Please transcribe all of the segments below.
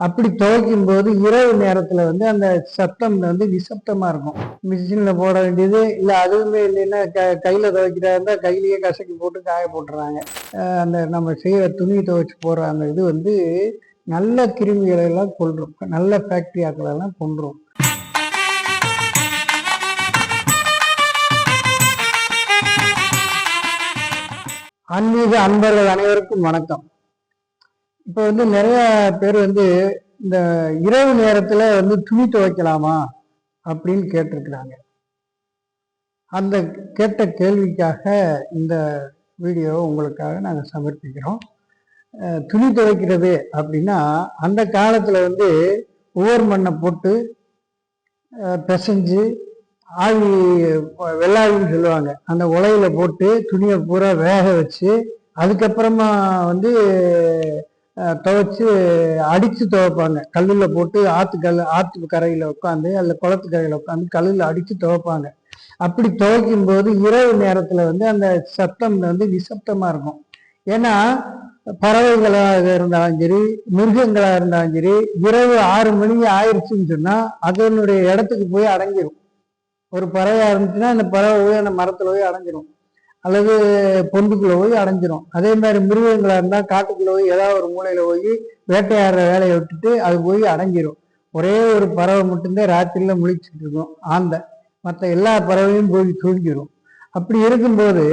அப்படி துவைக்கும் போது இரவு நேரத்துல வந்து அந்த சத்தம் வந்து நிசப்தமா இருக்கும். மிஷின்ல போட வேண்டியது இல்ல அதுவுமே இல்லைன்னா க கையில துவைக்கிறா இருந்தா கையிலேயே கசக்கி போட்டு காய போட்டுறாங்க. அந்த நம்ம செய்யற துணி துவைச்சு போடுற அந்த இது வந்து நல்ல கிருமிகளை எல்லாம் கொள்றோம் நல்ல ஃபேக்டரியாக்களை எல்லாம் கொன்றும். ஆன்மீக அன்பர்கள் அனைவருக்கும் வணக்கம். இப்போ வந்து நிறைய பேர் வந்து இந்த இரவு நேரத்துல வந்து துணி துவைக்கலாமா அப்படின்னு கேட்டிருக்கிறாங்க. அந்த கேட்ட கேள்விக்காக இந்த வீடியோவை உங்களுக்காக நாங்கள் சமர்ப்பிக்கிறோம். துணி துவைக்கிறது அப்படின்னா அந்த காலத்தில் வந்து உவர் மண்ணை போட்டு பிசைஞ்சு ஆவி வெள்ளாவின்னு சொல்லுவாங்க. அந்த உலையில் போட்டு துணியை பூரா வேக வச்சு அதுக்கப்புறமா வந்து துவைச்சு அடித்து துவைப்பாங்க. கல்லில் போட்டு ஆற்று கல் ஆற்று கரையில் உட்காந்து அல்ல குளத்து கரையில் உட்காந்து கல்லில் அடித்து துவைப்பாங்க. அப்படி துவைக்கும் போது இரவு நேரத்தில் வந்து அந்த சத்தம் வந்து நிசப்தமாக இருக்கும். ஏன்னா பறவைகளாக இருந்தாலும் சரி மிருகங்களாக இருந்தாலும் சரி இரவு ஆறு மணி ஆயிடுச்சுன்னு சொன்னால் அதனுடைய இடத்துக்கு போய் அடங்கிடும் ஒரு பறவையாக இருந்துச்சுன்னா அந்த பறவை போய் அந்த மரத்தில் போய் அடைஞ்சிரும் அல்லது பொந்துக்குள்ள போய் அடைஞ்சிரும். அதே மாதிரி மிருகங்களா இருந்தால் காட்டுக்குள்ள போய் ஏதாவது ஒரு மூலையில போய் வேட்டையாடுற வேலையை விட்டுட்டு அது போய் அடைஞ்சிரும் ஒரே ஒரு பறவை மட்டும்தான் ராத்திரியில முழிச்சுட்டு இருக்கும் ஆந்தை. மற்ற எல்லா பறவையும் போய் தூங்கிடும் அப்படி இருக்கும்போது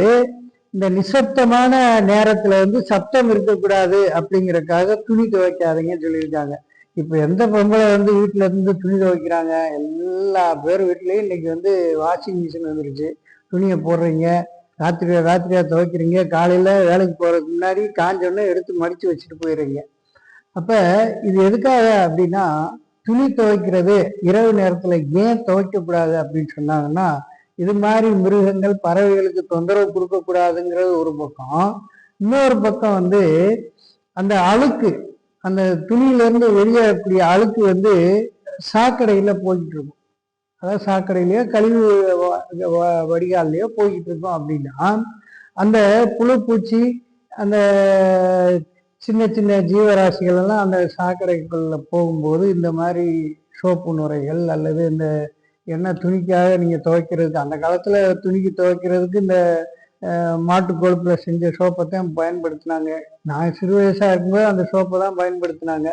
இந்த நிசப்தமான நேரத்துல வந்து சத்தம் இருக்கக்கூடாது அப்படிங்கறக்காக துணி துவைக்காதீங்கன்னு சொல்லியிருக்காங்க. இப்ப எந்த பொம்பளை வந்து வீட்டுல இருந்து துணி துவைக்கிறாங்க? எல்லா பேர் வீட்லயும் இன்னைக்கு வந்து வாஷிங் மிஷின் வந்துருச்சு. துணியை போடுறீங்க. ராத்திரி ராத்திரியா துவைக்கிறீங்க. காலையில் வேலைக்கு போகிறதுக்கு முன்னாடி காஞ்சோடனே எடுத்து மடித்து வச்சுட்டு போயிடுறீங்க. அப்போ இது எதுக்காக அப்படின்னா துணி துவைக்கிறது இரவு நேரத்தில் ஏன் துவைக்கக்கூடாது அப்படின்னு சொன்னாங்கன்னா இது மாதிரி மிருகங்கள் பறவைகளுக்கு தொந்தரவு கொடுக்கக்கூடாதுங்கிறது ஒரு பக்கம். இன்னொரு பக்கம் வந்து அந்த அழுக்கு அந்த துணியிலேருந்து வெளியேறக்கூடிய அழுக்கு வந்து சாக்கடையில் போய்கிட்டு இருக்கும். அதாவது சாக்கடையிலையோ கழிவு வ- வ- வடிகால்லையோ போய்கிட்டு இருக்கோம் அப்படின்னா அந்த புழு பூச்சி அந்த சின்ன சின்ன ஜீவராசிகள் எல்லாம் அந்த சாக்கடைக்குள்ள போகும்போது இந்த மாதிரி சோப்பு நுரைகள் அல்லது இந்த எண்ணெய் துணிக்காக நீங்கள் துவைக்கிறதுக்கு அந்த காலத்தில் துணிக்கு துவைக்கிறதுக்கு இந்த மாட்டு கொழுப்புல செஞ்ச சோப்பை தான் பயன்படுத்தினாங்க. நான் சிறு வயசாக இருக்கும்போது அந்த சோப்பை தான் பயன்படுத்தினாங்க.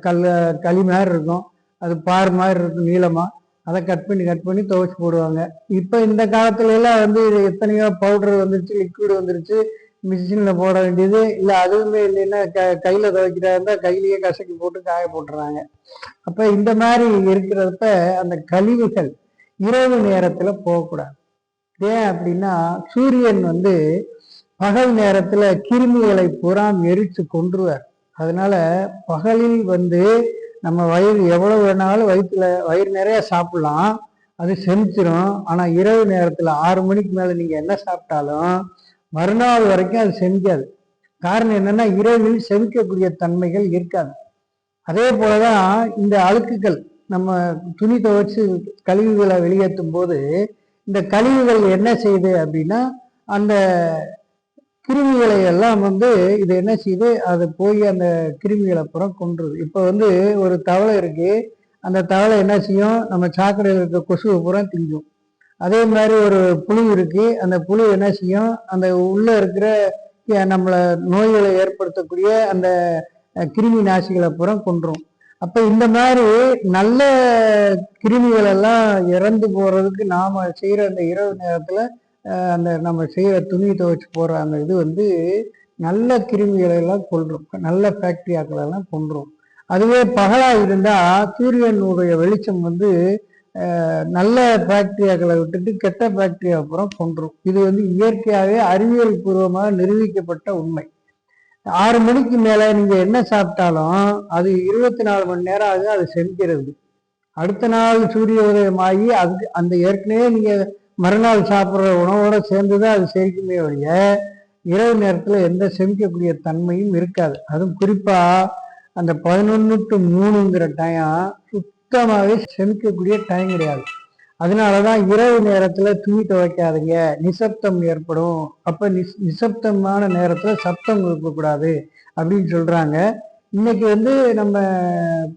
கல் களி மாதிரி இருக்கும். அது பார் மாதிரி இருக்கும் நீளமாக அதை கட் பண்ணி கட் பண்ணி துவைச்சு போடுவாங்க. இப்போ இந்த காலத்துல எல்லாம் வந்து எத்தனையோ பவுடர் வந்துருச்சு லிக்விட் வந்துருச்சு மிஷினில் போட வேண்டியது. இல்லை அதுவுமே இல்லைன்னா க கையில் துவைக்கிறதா இருந்தால் கையிலேயே கசக்கி போட்டு காய போட்டுறாங்க. அப்போ இந்த மாதிரி இருக்கிறப்ப அந்த கழிவுகள் இரவு நேரத்தில் போகக்கூடாது. ஏன் அப்படின்னா சூரியன் வந்து பகல் நேரத்தில் கிருமிகளை பூரா எரித்து கொன்றுவார். அதனால பகலில் வந்து நம்ம வயிறு எவ்வளவு வேணாலும் வயிற்றுல வயிறு நிறைய சாப்பிடலாம். அது செமிச்சிரும் ஆனால் இரவு நேரத்தில் ஆறு மணிக்கு மேலே நீங்கள் என்ன சாப்பிட்டாலும் மறுநாள் வரைக்கும் அது செமிக்காது காரணம் என்னென்னா இரவில் செமிக்கக்கூடிய தன்மைகள் இருக்காது. அதே போலதான் இந்த அழுக்குகள் நம்ம துணி துவைச்சு கழிவுகளை வெளியேற்றும் போது இந்த கழிவுகள் என்ன செய்யுது அப்படின்னா அந்த கிருமிகளை எல்லாம் வந்து இது என்ன செய்யுது அது போய் அந்த கிருமிகளை புறம் கொன்றுது. இப்போ வந்து ஒரு தவளை இருக்கு. அந்த தவளை என்ன செய்யும்? நம்ம சாக்கடையில் இருக்க கொசுவை பூரா திங்கும். அதே மாதிரி ஒரு புழு இருக்கு. அந்த புழு என்ன செய்யும்? அந்த உள்ள இருக்கிற நம்மளை நோய்களை ஏற்படுத்தக்கூடிய அந்த கிருமி நாசிகளை பூரா கொன்றும். அப்ப இந்த மாதிரி நல்ல கிருமிகள் எல்லாம் இறந்து போறதுக்கு நாம செய்யற அந்த இரவு நேரத்துல அந்த நம்ம செய்கிற துணி துவைச்சு போடுற அந்த இது வந்து நல்ல கிருமிகளை எல்லாம் கொல்றோம் நல்ல ஃபேக்டரியாக்களை எல்லாம் கொன்றும் அதுவே பகலாக இருந்தால் சூரியனுடைய வெளிச்சம் வந்து நல்ல பாக்டீரியாக்களை விட்டுட்டு கெட்ட பாக்டீரியா அப்புறம் கொன்றும். இது வந்து இயற்கையாகவே அறிவியல் பூர்வமாக நிரூபிக்கப்பட்ட உண்மை. ஆறு மணிக்கு மேலே நீங்கள் என்ன சாப்பிட்டாலும் அது இருபத்தி நாலு மணி நேரம் ஆகுது அது செமிக்கிறது அடுத்த நாள் சூரிய உதயம் ஆகி அதுக்கு அந்த ஏற்கனவே நீங்கள் மறுநாள் சாப்பிட்ற உணவோட சேர்ந்துதான் அது செரிக்குமே ஒழிய இரவு நேரத்தில் எந்த செமிக்கக்கூடிய தன்மையும் இருக்காது. அதுவும் குறிப்பாக அந்த பதினொன்று டு மூணுங்கிற டைம் சுத்தமாகவே செமிக்கக்கூடிய டைம் கிடையாது. அதனால தான் இரவு நேரத்தில் துணி துவைக்காதீங்க நிசப்தம் ஏற்படும். அப்போ நிஸ் நிசப்தமான நேரத்தில் சப்தம் இருக்கக்கூடாது அப்படின்னு சொல்கிறாங்க இன்னைக்கு வந்து நம்ம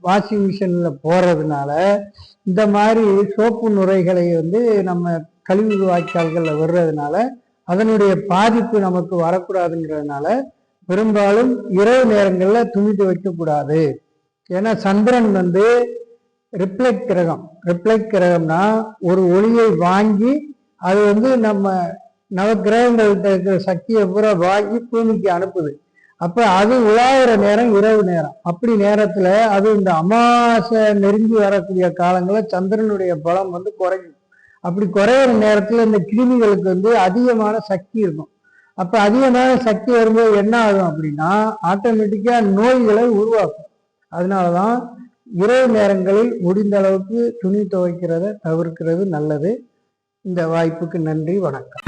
வாஷிங் மிஷினில் போடுறதுனால இந்த மாதிரி சோப்பு நுரைகளை வந்து நம்ம கழிவு வாய்க்கால்களில் வர்றதுனால அதனுடைய பாதிப்பு நமக்கு வரக்கூடாதுங்கிறதுனால பெரும்பாலும் இரவு நேரங்களில் துணி துவைக்கக்கூடாது ஏன்னா சந்திரன் வந்து ரிப்ளெக்ட் கிரகம். ரிப்ளெக்ட் கிரகம்னா ஒரு ஒளியை வாங்கி அது வந்து நம்ம நவக்கிரகங்கள்கிட்ட இருக்கிற சக்தியை பூரா வாங்கி பூமிக்கு அனுப்புது. அப்போ அது உலாகிற நேரம் இரவு நேரம். அப்படி நேரத்தில் அது இந்த அமாவாசை நெருங்கி வரக்கூடிய காலங்களில் சந்திரனுடைய பலம் வந்து குறையும். அப்படி குறையிற நேரத்தில் இந்த கிருமிகளுக்கு வந்து அதிகமான சக்தி இருக்கும். அப்போ அதிகமான சக்தி வரும்போது என்ன ஆகும் அப்படின்னா ஆட்டோமேட்டிக்காக நோய்களை உருவாக்கும். அதனால தான் இரவு நேரங்களில் முடிந்த அளவுக்கு துணி துவைக்கிறத தவிர்க்கிறது நல்லது. இந்த வாய்ப்புக்கு நன்றி வணக்கம்.